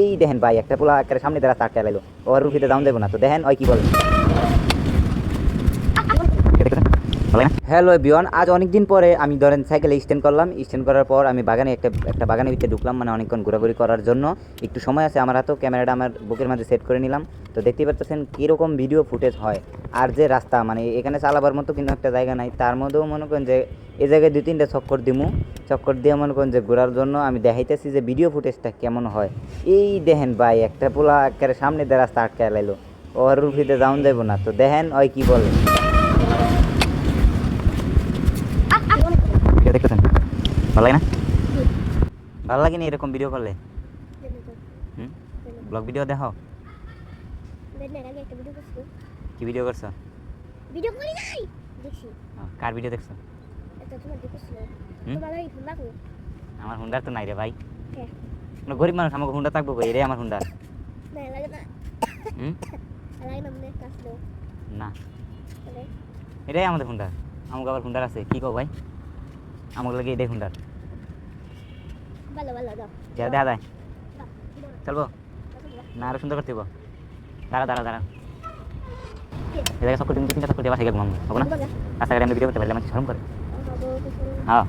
এই দেখেন ভাই, একটা পোলা একটা সামনে দাঁড়া তার লাইলো ওর রুফিতে দাম দেবো না, তো দেখেন ওই কি বলে। হ্যালো বিয়ন আজ অনেক দিন পরে আমি ধরেন সাইকেলে স্ট্যান্ড করলাম। স্ট্যান্ড করার পর আমি বাগানে একটা একটা বাগানের ভিতরে ঢুকলাম মানে অনেকক্ষণ ঘোরাঘুরি করার জন্য। একটু সময় আছে আমার হাতেও, ক্যামেরাটা আমার বুকের মাঝে সেট করে নিলাম। তো দেখতেই পাচ্ছেন কীরকম ভিডিও ফুটেজ হয়। আর যে রাস্তা মানে এখানে চালাবার মতো কিন্তু একটা জায়গা নাই। তার মধ্যেও মনে করেন যে এ জায়গায় দুই, তিনটা চক্কর দিমু। চক্কর দিয়ে মনে করেন যে ঘোরার জন্য আমি দেখাইতেছি যে ভিডিও ফুটেজটা কেমন হয়। এই দেখেন ভাই, একটা পোলা একেবারে সামনে দিয়ে রাস্তা আটকায় লাইলো। ওর রুফিতে যাওন যাব না। তো দেখেন ওই কি বলে ভিডিও দেখতেছেন ভালো লাগে না? ভালো লাগে না এরকম ভিডিও করলে? হুম? ব্লগ ভিডিও দেখো। কি ভিডিও করছ? ভিডিও করি নাই? দেখছি। কার ভিডিও দেখছ? আমার হুন্ডার তো নাই রে ভাই। গরিব মানুষ আমাকে হুন্ডা থাকব রে আমার হুন্ডার না এটাই আমাদের হুন্ডার আমাকে আবার হুন্ডার আছে। কি কো ভাই? আমাকে লাগে এটাই হুন্ডার দেখা যায়। চলবো। না আরও সুন্দর করতে দাঁড়া দাঁড়া দাঁড়া। জায়গায় সকল তিন তিনটা সকল দেওয়া থেকে ঘুমাবো হবে না? রাস্তাঘাটে আমরা ভিডিও করতে পারলে আমার শরম করে। হ্যাঁ।